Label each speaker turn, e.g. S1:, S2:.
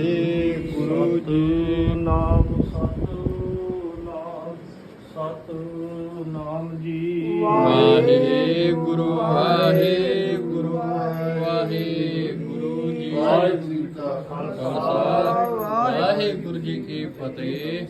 S1: ਵਾਹਿਗੁਰੂ ਜੀ ਨਾਮ ਸਤਨਾਮ ਸਤਨਾਮ ਜੀ।
S2: ਵਾਹਿਗੁਰੂ ਵਾਹਿਗੁਰੂ ਵਾਹਿਗੁਰੂ ਜੀ। ਵਾਹਿਗੁਰੂ
S1: ਜੀ ਕਾ ਖਾਲਸਾ।
S2: ਵਾਹਿਗੁਰੂ ਜੀ ਕੀ ਫਤਿਹ।